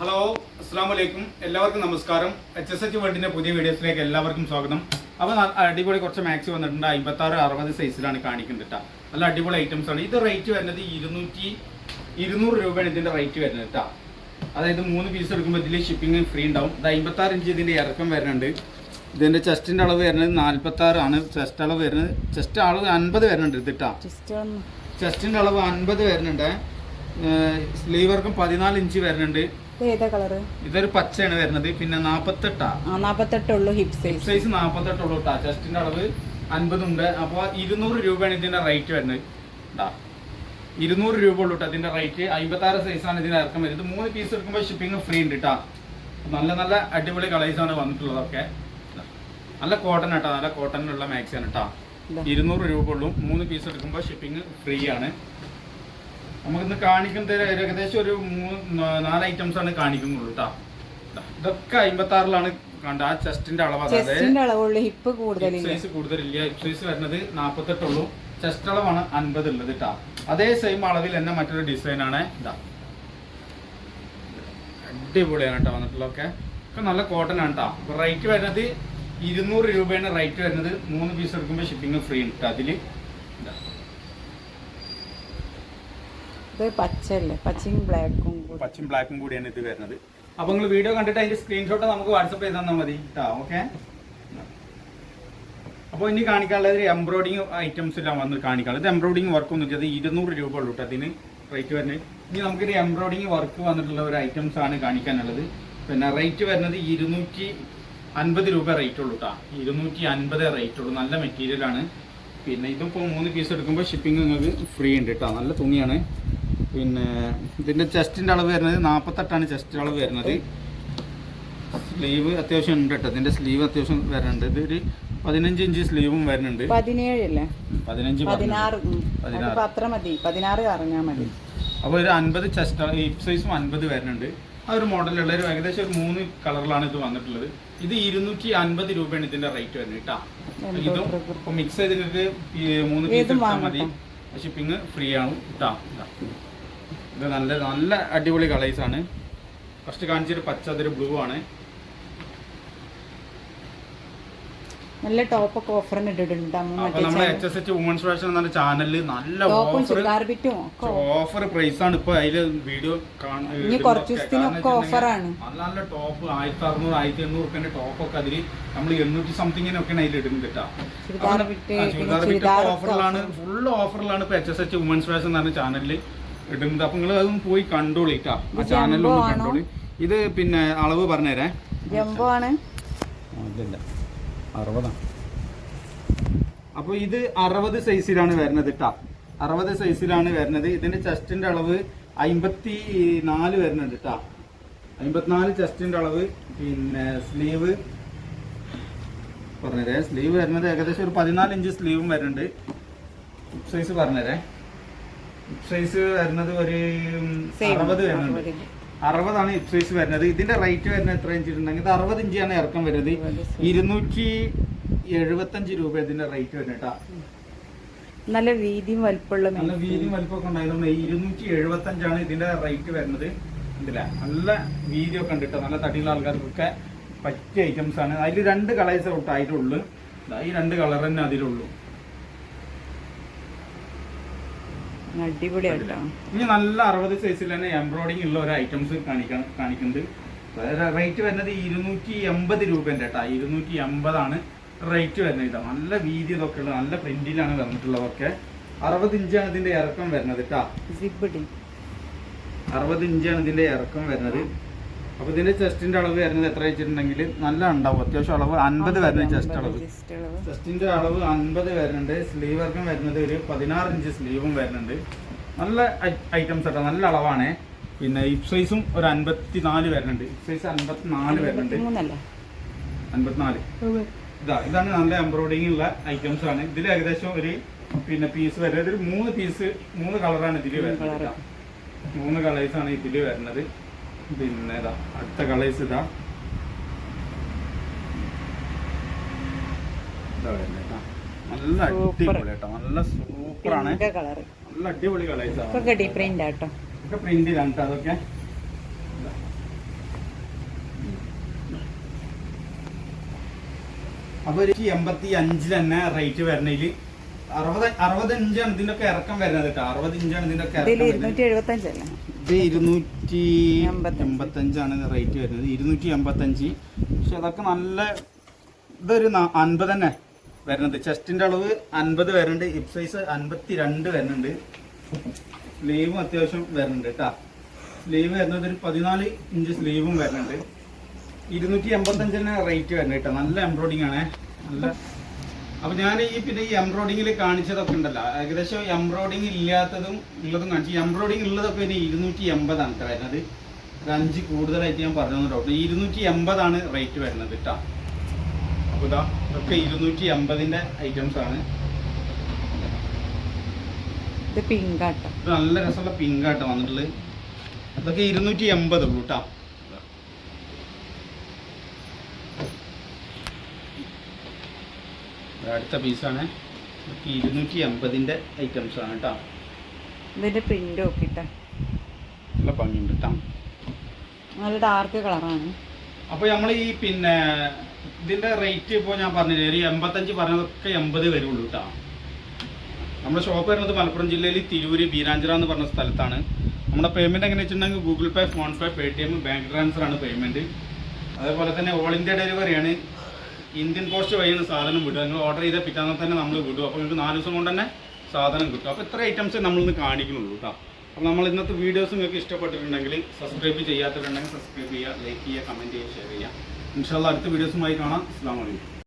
Hello അസ്സാം വലൈക്കും എല്ലാവർക്കും നമസ്കാരം. എച്ച് എസ് എച്ച് വേൾഡിന്റെ പുതിയ വീഡിയോസിലേക്ക് എല്ലാവർക്കും സ്വാഗതം. അപ്പോൾ അടിപൊളി കുറച്ച് മാക്സ് വന്നിട്ടുണ്ട്. അമ്പത്തി ആറ് അറുപത് സൈസിലാണ് കാണിക്കുന്നത് കേട്ടോ നല്ല അടിപൊളി ഐറ്റംസ് ആണ്. ഇത് റേറ്റ് വരുന്നത് ഇരുന്നൂറ്റി ഇരുന്നൂറ് രൂപയാണ് ഇതിന്റെ റേറ്റ് വരുന്നത് കേട്ടോ അതായത് മൂന്ന് പീസ് എടുക്കുമ്പോൾ ഇതിൽ ഷിപ്പിംഗ് ഫ്രീ ഉണ്ടാവും. ഇത് അമ്പത്തി ആറ് ഇഞ്ച് ഇതിന്റെ ഇറക്കം വരുന്നുണ്ട്. ഇതിന്റെ ചെസ്റ്റിന്റെ അളവ് വരുന്നത് നാൽപ്പത്തി ആറ് ആണ്. ചെസ്റ്റ് അളവ് വരുന്നത് ചെസ്റ്റ് അളവ് അൻപത് വരുന്നുണ്ട് ഇത് കേട്ടോ ചെസ്റ്റിന്റെ ചെസ്റ്റിന്റെ അളവ് അൻപത് വരുന്നുണ്ട്. സ്ലീവർക്കും പതിനാല് ഇഞ്ച് വരുന്നുണ്ട്. ഏതാ കളറ്? ഇതൊരു പച്ചയാണ് വരുന്നത്. പിന്നെ നാപ്പത്തെട്ടാ. നാപ്പത്തെട്ടുള്ളൂ ഹിപ്പ് സൈസ്. സൈസ് നാപ്പത്തെട്ടുള്ളൂ കേട്ടാ ചെസ്റ്റിന്റെ അളവ് അൻപതുണ്ട് അപ്പോൾ ഇരുന്നൂറ് രൂപയാണ് ഇതിന്റെ റേറ്റ് വരുന്നത്. ഇരുന്നൂറ് രൂപ ഉള്ളൂ കേട്ടോ ഇതിന്റെ റേറ്റ്. അമ്പത്തി ആറ് സൈസാണ് ഇതിന് ഇറക്കം വരുന്നത്. മൂന്ന് പീസ് എടുക്കുമ്പോൾ ഷിപ്പിംഗ് ഫ്രീ ഉണ്ട് കേട്ടോ നല്ല നല്ല അടിപൊളി കളേഴ്സ് ആണ് വന്നിട്ടുള്ളതൊക്കെ. ട്ടാ. നല്ല കോട്ടൺ കേട്ടോ നല്ല കോട്ടണിലുള്ള മാക്സ് ആണ് കേട്ടോ ഇരുന്നൂറ് രൂപ ഉള്ളൂ. മൂന്ന് പീസ് എടുക്കുമ്പോൾ ഷിപ്പിംഗ് ഫ്രീ ആണ്. നമുക്കിന്ന് കാണിക്കുന്നത് ഏകദേശം ഒരു മൂന്ന് നാല് ഐറ്റംസ് ആണ് കാണിക്കുന്നുള്ളൂ കേട്ടോ ഇതൊക്കെ അമ്പത്തി ആറിലാണ് കണ്ട ആ ചെസ്റ്റിന്റെ അളവ് ഹിപ്പ് കൂടുതലില്ല. സൈസ് കൂടുതലില്ല. ഹിപ്പ് സൈസ് വരുന്നത് നാപ്പത്തെട്ടുള്ളൂ. ചെസ്റ്റ് അളവാണ് അൻപത് ഉള്ളത് കേട്ടോ അതേ സെയിം അളവിൽ തന്നെ മറ്റൊരു ഡിസൈൻ ആണ് ഇതാ. അടിപൊളിയാണ് കേട്ടോ വന്നിട്ടുള്ളതൊക്കെ. ഒക്കെ നല്ല കോട്ടൺ ആണ് കേട്ടോ റേറ്റ് വരുന്നത് ഇരുന്നൂറ് രൂപയാണ്. റേറ്റ് വരുന്നത് മൂന്ന് പീസ് എടുക്കുമ്പോൾ ഷിപ്പിംഗ് ഫ്രീ ഉണ്ട് അതിൽ. ഇതാ. ഇത് പച്ചല്ലേ പച്ചയും ബ്ലാക്കും കൂടി. പച്ചയും ബ്ലാക്കും കൂടിയാണ് ഇത് വരുന്നത്. അപ്പൊ നിങ്ങൾ വീഡിയോ കണ്ടിട്ട് അതിന്റെ സ്ക്രീൻഷോട്ട് നമുക്ക് വാട്സപ്പ് ചെയ്ത് തന്നാൽ മതി കേട്ടോ ഓക്കെ? അപ്പോൾ ഇനി കാണിക്കാനുള്ളത് എംബ്രോയിഡിങ് ഐറ്റംസ് എല്ലാം വന്ന് കാണിക്കാനുള്ളത് ഇത് എംബ്രോയിഡിങ് വർക്ക് ഒന്നും ഇത് ഇരുന്നൂറ് രൂപ ഉള്ളൂ അതിന് റേറ്റ് വരുന്നത്. ഇനി നമുക്കൊരു എംബ്രോയിഡിങ് വർക്ക് വന്നിട്ടുള്ള ഒരു ഐറ്റംസ് ആണ് കാണിക്കാനുള്ളത്. പിന്നെ റേറ്റ് വരുന്നത് ഇരുന്നൂറ്റി അൻപത് രൂപ റേറ്റ് ഉള്ളൂ കേട്ടോ ഇരുന്നൂറ്റി അൻപത് റേറ്റ് ഉള്ളൂ. നല്ല മെറ്റീരിയൽ ആണ്. പിന്നെ ഇതിപ്പോൾ മൂന്ന് പീസ് എടുക്കുമ്പോൾ ഷിപ്പിംഗ് നിങ്ങൾക്ക് ഫ്രീ ഉണ്ട് കേട്ടോ നല്ല തുണിയാണ്. പിന്നെ ഇതിന്റെ ചെസ്റ്റിന്റെ അളവ് വരുന്നത് നാൽപ്പത്തെട്ടാണ് ചെസ്റ്റ് അളവ് വരുന്നത്. സ്ലീവ് അത്യാവശ്യം ഉണ്ട് കേട്ടോ. ഇതിന്റെ സ്ലീവ് അത്യാവശ്യം വരുന്നുണ്ട് ഇതൊരു പതിനഞ്ച് ഇഞ്ച് സ്ലീവും വരുന്നുണ്ട്. പതിനേഴല്ലേ? പതിനഞ്ച് പതിനാറ്. അത്ര മതി. പതിനാറ് അറിഞ്ഞാൽ മതി. അപ്പോൾ ഒരു അൻപത് ചെസ്റ്റ് ഹിപ്പ് സൈസും അൻപത് വരുന്നുണ്ട്. ആ ഒരു മോഡലുള്ള ഒരു ഏകദേശം ഒരു മൂന്ന് കളറിലാണ് ഇത് വന്നിട്ടുള്ളത്. ഇത് ഇരുന്നൂറ്റി അൻപത് രൂപയാണ് ഇതിന്റെ റേറ്റ് വരുന്നത് കേട്ടോ. ഇതും മിക്സ് ചെയ്തിട്ട് മൂന്ന് പീസ് എടുത്താൽ മതി. ഷിപ്പിംഗ് ഫ്രീ ആണ് കേട്ടോ. ഇതാ. നല്ല നല്ല അടിപൊളി കളേഴ്സ് ആണ്. ഫസ്റ്റ് കാണിച്ചൊരു പച്ച അതൊരു ബ്ലൂ ആണ്. നല്ല ടോപ്പൊക്കെ ഓഫറിന് ഇട്ടിട്ടുണ്ട് അമ്മ അപ്പൊ നമ്മളെ H S H women's fashion എന്ന ചാനലിൽ നല്ല ഓഫർ ഓഫർ പ്രൈസ് ആണ്. ഇപ്പൊ അതിൽ വീഡിയോ ഓഫറാണ്. നല്ല നല്ല ടോപ്പ് ആയിരത്തി അറുന്നൂറ് ആയിരത്തി എണ്ണൂറ് റുപ്യന്റെ ടോപ്പ് ഒക്കെ അതിൽ നമ്മൾ എണ്ണൂറ്റി സംതിങ്ങിനൊക്കെയാണ് അതിൽ ഇടുന്നത് കേട്ടോ. ചുരിദാർ ഓഫറിലാണ് ഫുൾ ഓഫറിലാണ് ഇപ്പൊ H S H women's fashion എന്ന് പറഞ്ഞ ചാനലിൽ ഇടുന്നത്. അപ്പൊ നിങ്ങൾ അതൊന്നും പോയി കണ്ടോളി കേട്ടോ ആ കണ്ടോളി. ഇത് പിന്നെ അളവ് പറഞ്ഞുതരേ ജംബോ ആണ്. ഇല്ല അറുപതാണ് അപ്പോൾ ഇത് അറുപത് സൈസിലാണ് വരുന്നത് കേട്ടോ അറുപത് സൈസിലാണ് വരുന്നത്. ഇതിന്റെ ചെസ്റ്റിന്റെ അളവ് അമ്പത്തി നാല് വരുന്നുണ്ട് കേട്ടോ അമ്പത്തിനാല് ചെസ്റ്റിന്റെ അളവ് പിന്നെ സ്ലീവ് പറഞ്ഞുതരാം സ്ലീവ് വരുന്നത് ഏകദേശം ഒരു പതിനാല് ഇഞ്ച് സ്ലീവും വരുന്നുണ്ട്. സൈസ് സൈസ് വരുന്നത് ഒരു അറുപത് വരുന്നുണ്ട്. അറുപത്. അറുപതാണ് ഹിപ് സൈസ് വരുന്നത്. ഇതിന്റെ റേറ്റ് വരുന്നത് എത്ര ഇഞ്ച് ഉണ്ടെങ്കിൽ ഇത് അറുപത് ഇഞ്ചാണ് ഇറക്കം വരുന്നത്. ഇരുന്നൂറ്റി എഴുപത്തഞ്ച് രൂപ ഇതിന്റെ റേറ്റ് വരുന്നത് കേട്ടോ നല്ല വീതിയും വലിപ്പമുള്ള നല്ല വീതിയും വീതി വലിപ്പമൊക്കെ ഉണ്ടായിരുന്നു ഇരുന്നൂറ്റി എഴുപത്തി അഞ്ചാണ് ഇതിന്റെ റേറ്റ് വരുന്നത് ഇതില്ല നല്ല വീതിയൊക്കെ ഉണ്ട് കേട്ടോ നല്ല തടിയുള്ള ആൾക്കാർക്കൊക്കെ പറ്റിയ ഐറ്റംസ് ആണ്. അതിൽ രണ്ട് കളേഴ്സ് ഔട്ട് ആയിട്ടുള്ളൂ. ഈ രണ്ട് കളർ തന്നെ അതിലുള്ളൂ. ഇനി നല്ല അറുപത് സൈസിൽ തന്നെ എംബ്രോയിഡിങ് ഉള്ള ഒരു ഐറ്റംസ് കാണിക്കാൻ കാണിക്കുന്നുണ്ട്. റേറ്റ് വരുന്നത് ഇരുന്നൂറ്റി എൺപത് രൂപന്റെ കേട്ടോ ഇരുന്നൂറ്റി എൺപതാണ് റേറ്റ് വരുന്നത് ഇതാ നല്ല വീതി ഇതൊക്കെ ഉള്ള നല്ല പ്രിന്റിലാണ് വന്നിട്ടുള്ളതൊക്കെ. അറുപത് ഇഞ്ചാണ് ഇതിന്റെ ഇറക്കം വരുന്നത് കേട്ടോ അറുപത് ഇഞ്ചാണ് ഇതിന്റെ ഇറക്കം വരുന്നത്. അപ്പൊ ഇതിന്റെ ചെസ്റ്റിന്റെ അളവ് വരുന്നത് എത്ര വെച്ചിട്ടുണ്ടെങ്കിൽ നല്ല ഉണ്ടാവും. അത്യാവശ്യം അളവ് അൻപത് വരുന്നത് ചെസ്റ്റ് അളവ്. ചെസ്റ്റിന്റെ അളവ് അൻപത് വരുന്നുണ്ട്. സ്ലീവ് വർക്കും വരുന്നത് ഒരു പതിനാറ് ഇഞ്ച് സ്ലീവും വരുന്നുണ്ട്. നല്ല ഐറ്റംസ് ആട്ടോ. നല്ല അളവാണ്. പിന്നെ ഹിപ് സൈസും ഒരു അൻപത്തി നാല് വരുന്നുണ്ട്. ഹിപ് സൈസ് അൻപത്തി നാല് വരുന്നുണ്ട് അൻപത്തിനാല്. ഇതാ ഇതാണ് നല്ല എംബ്രോയിഡിങ് ഉള്ള ഐറ്റംസ് ആണ്. ഇതിൽ ഏകദേശം ഒരു പിന്നെ പീസ് വരുന്നത് ഒരു മൂന്ന് പീസ് മൂന്ന് കളറാണ് ഇതിൽ വരുന്നത്. മൂന്ന് കളേഴ്സ് ആണ് ഇതിൽ വരുന്നത്. പിന്നെ ഇതാ അടുത്ത കളേഴ്സ് ഇതാ. നല്ല അടിപൊളി കേട്ടോ നല്ല സൂപ്പറാണ് നല്ല അടിപൊളി അതൊക്കെ. അപ്പോൾ ഒരു എൺപത്തി അഞ്ചിൽ തന്നെ റേറ്റ് വരണേൽ. അറുപത് അറുപത് ഇഞ്ചാണ് ഇതിന്റെ ഒക്കെ ഇറക്കം വരുന്നത് കേട്ടോ. അറുപത് ഇഞ്ചാണ് ഇതിന്റെ ഒക്കെ ഇറക്കം ഇത് ഇരുന്നൂറ്റി എൺപത്തഞ്ചാണ് റേറ്റ് വരുന്നത്. ഇരുന്നൂറ്റി എൺപത്തഞ്ച്. പക്ഷെ അതൊക്കെ നല്ല ഇതൊരു അൻപത് തന്നെ വരുന്നത്. ചെസ്റ്റിന്റെ അളവ് അൻപത് വരുന്നുണ്ട്. ഹിപ് സൈസ് അൻപത്തി രണ്ട് വരുന്നുണ്ട്. സ്ലീവും അത്യാവശ്യം വരുന്നുണ്ട് കേട്ടാ. സ്ലീവ് വരുന്നത് ഒരു പതിനാല് ഇഞ്ച് സ്ലീവും വരുന്നുണ്ട്. ഇരുന്നൂറ്റി എൺപത്തഞ്ചിന് റേറ്റ് വരുന്നുണ്ട് കേട്ടോ. നല്ല എംബ്രോയിഡിങ് ആണ്. നല്ല അപ്പൊ ഞാൻ ഈ പിന്നെ ഈ എംബ്രോയിഡിംഗിൽ കാണിച്ചതൊക്കെ ഉണ്ടല്ലോ. ഏകദേശം എംബ്രോയിഡിംഗ് ഇല്ലാത്തതും ഉള്ളതും കാണിച്ചു. എംബ്രോയിഡിങ് ഉള്ളതൊക്കെ ഇനി ഇരുന്നൂറ്റി എൺപതാണ് വരുന്നത്. ഒരു അഞ്ച് കൂടുതലായിട്ട് ഞാൻ പറഞ്ഞു ഡോക്ടർ ഇരുന്നൂറ്റി എൺപതാണ് റേറ്റ് വരുന്നത് കേട്ടോ. അപ്പൊ ഇതാ ഇതൊക്കെ ഇരുന്നൂറ്റി എൺപതിന്റെ ഐറ്റംസ് ആണ്. ഇത് നല്ല രസമുള്ള പിങ്കാട്ടോ വന്നിട്ടുള്ളത്. അതൊക്കെ ഇരുന്നൂറ്റി എൺപത് ഉള്ളൂ കേട്ടോ. അടുത്ത പീസാണ്. ഇരുന്നൂറ്റി അമ്പതിന്റെ ഐറ്റംസ് ആണ് കേട്ടോ. ഇതിന്റെ പ്രിന്റ് നോക്കിട്ടാ നല്ല ഭംഗിയുണ്ട് കേട്ടോ. നല്ല ഡാർക്ക് കളറാണ്. അപ്പോൾ നമ്മൾ ഈ പിന്നെ ഇതിന്റെ റേറ്റ് ഇപ്പോൾ ഞാൻ പറഞ്ഞില്ലേ ഒരു എൺപത്തഞ്ച് പറഞ്ഞതൊക്കെ എൺപത് വരുള്ളൂ കേട്ടോ. നമ്മുടെ ഷോപ്പ് വരുന്നത് മലപ്പുറം ജില്ലയിൽ തിരൂര് ബീരാഞ്ചിറ എന്ന് പറഞ്ഞ സ്ഥലത്താണ്. നമ്മുടെ പേയ്മെന്റ് എങ്ങനെ വെച്ചിട്ടുണ്ടെങ്കിൽ Google Pay PhonePe Paytm bank transfer ആണ് പേയ്മെന്റ് അതേപോലെ തന്നെ ഓൾ ഇന്ത്യ ഡെലിവറിയാണ് ഇന്ത്യൻ പോസ്റ്റ് വഴിയാണ് സാധനം വിടുക. നിങ്ങൾ ഓർഡർ ചെയ്ത പിറ്റാന്ന് തന്നെ നമ്മൾ വിടും. അപ്പോൾ നിങ്ങൾക്ക് നാല് ദിവസം കൊണ്ട് തന്നെ സാധനം കിട്ടും. അപ്പോൾ ഇത്ര ഐറ്റംസ് നമ്മളിന്ന് കാണിക്കുന്നുള്ളൂ കേട്ടോ. അപ്പോൾ നമ്മൾ ഇന്നത്തെ വീഡിയോസ് നിങ്ങൾക്ക് ഇഷ്ടപ്പെട്ടിട്ടുണ്ടെങ്കിൽ സബ്സ്ക്രൈബ് ചെയ്യാത്തവരുണ്ടെങ്കിൽ സബ്സ്ക്രൈബ് ചെയ്യുക ലൈക്ക് ചെയ്യുക കമന്റ് ചെയ്യുക ഷെയർ ചെയ്യുക. ഇൻഷാല്ല അടുത്ത വീഡിയോസുമായി കാണാം. അസ്സാം വലൈക്കും